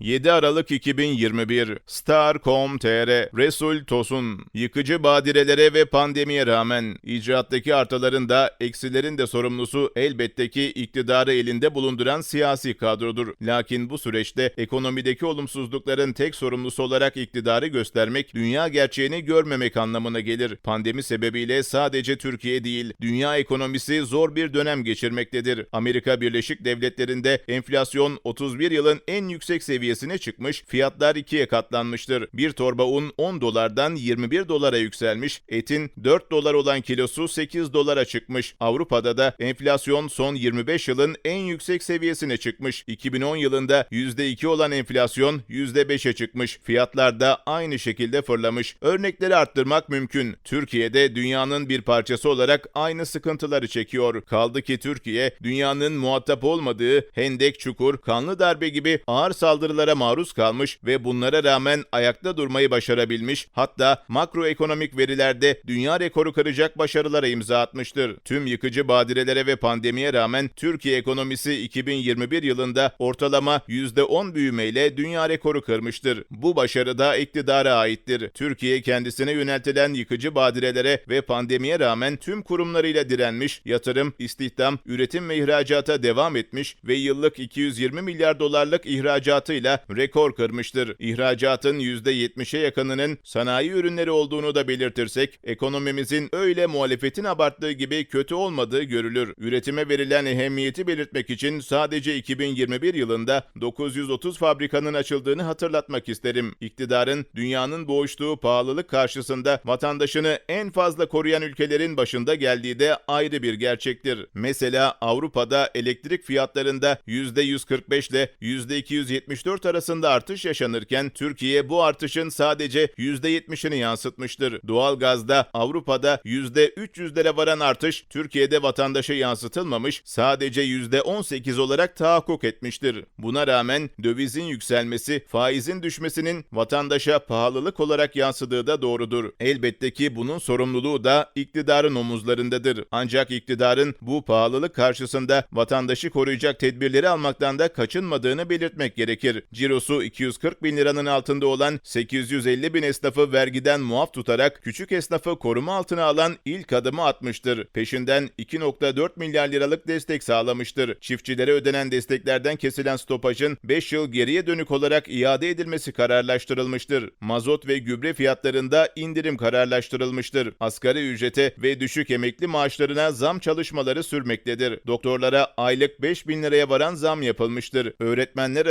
7 Aralık 2021 Star.com.tr Resul Tosun Yıkıcı badirelere ve pandemiye rağmen icraattaki artıların da eksilerin de sorumlusu elbette ki iktidarı elinde bulunduran siyasi kadrodur. Lakin bu süreçte ekonomideki olumsuzlukların tek sorumlusu olarak iktidarı göstermek dünya gerçeğini görmemek anlamına gelir. Pandemi sebebiyle sadece Türkiye değil, dünya ekonomisi zor bir dönem geçirmektedir. Amerika Birleşik Devletleri'nde enflasyon 31 yılın en yüksek seviyesine çıkmış, fiyatlar ikiye katlanmıştır. Bir torba un 10 dolardan 21 dolara yükselmiş, etin 4 dolar olan kilosu 8 dolara çıkmış. Avrupa'da da enflasyon son 25 yılın en yüksek seviyesine çıkmış. 2010 yılında %2 olan enflasyon %5'e çıkmış. Fiyatlar da aynı şekilde fırlamış. Örnekleri arttırmak mümkün. Türkiye'de dünyanın bir parçası olarak aynı sıkıntıları çekiyor. Kaldı ki Türkiye, dünyanın muhatap olmadığı Hendek Çukur, Kanlı Darbe gibi ağır saldırılara maruz kalmış ve bunlara rağmen ayakta durmayı başarabilmiş, hatta makroekonomik verilerde dünya rekoru kıracak başarılara imza atmıştır. Tüm yıkıcı badirelere ve pandemiye rağmen Türkiye ekonomisi 2021 yılında ortalama %10 büyümeyle dünya rekoru kırmıştır. Bu başarı da iktidara aittir. Türkiye kendisine yöneltilen yıkıcı badirelere ve pandemiye rağmen tüm kurumlarıyla direnmiş, yatırım, istihdam, üretim ve ihracata devam etmiş ve yıllık 220 milyar dolarlık ihracatıyla rekor kırmıştır. İhracatın %70'e yakınının sanayi ürünleri olduğunu da belirtirsek, ekonomimizin öyle muhalefetin abarttığı gibi kötü olmadığı görülür. Üretime verilen ehemmiyeti belirtmek için sadece 2021 yılında 930 fabrikanın açıldığını hatırlatmak isterim. İktidarın dünyanın boğuştuğu pahalılık karşısında vatandaşını en fazla koruyan ülkelerin başında geldiği de ayrı bir gerçektir. Mesela Avrupa'da elektrik fiyatlarında %145 ile %274 arasında artış yaşanırken Türkiye bu artışın sadece %70'ini yansıtmıştır. Doğalgazda Avrupa'da %300'lere varan artış Türkiye'de vatandaşa yansıtılmamış, sadece %18 olarak tahakkuk etmiştir. Buna rağmen dövizin yükselmesi, faizin düşmesinin vatandaşa pahalılık olarak yansıdığı da doğrudur. Elbette ki bunun sorumluluğu da iktidarın omuzlarındadır. Ancak iktidarın bu pahalılık karşısında vatandaşı koruyacak tedbirleri almaktan da kaçınmadığını belirtmek gerekir. Cirosu 240 bin liranın altında olan 850 bin esnafı vergiden muaf tutarak küçük esnafı koruma altına alan ilk adımı atmıştır. Peşinden 2.4 milyar liralık destek sağlamıştır. Çiftçilere ödenen desteklerden kesilen stopajın 5 yıl geriye dönük olarak iade edilmesi kararlaştırılmıştır. Mazot ve gübre fiyatlarında indirim kararlaştırılmıştır. Asgari ücrete ve düşük emekli maaşlarına zam çalışmaları sürmektedir. Doktorlara aylık 5 bin liraya varan zam yapılmıştır. Öğretmenler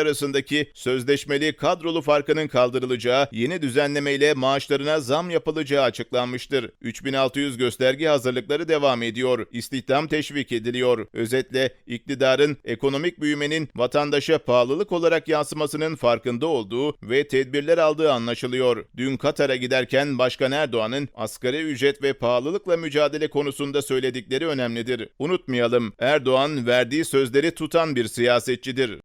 arasındaki sözleşmeli kadrolu farkının kaldırılacağı, yeni düzenlemeyle maaşlarına zam yapılacağı açıklanmıştır. 3600 gösterge hazırlıkları devam ediyor. İstihdam teşvik ediliyor. Özetle iktidarın ekonomik büyümenin vatandaşa pahalılık olarak yansımasının farkında olduğu ve tedbirler aldığı anlaşılıyor. Dün Katar'a giderken Başkan Erdoğan'ın asgari ücret ve pahalılıkla mücadele konusunda söyledikleri önemlidir. Unutmayalım, Erdoğan verdiği sözleri tutan bir siyasetçidir.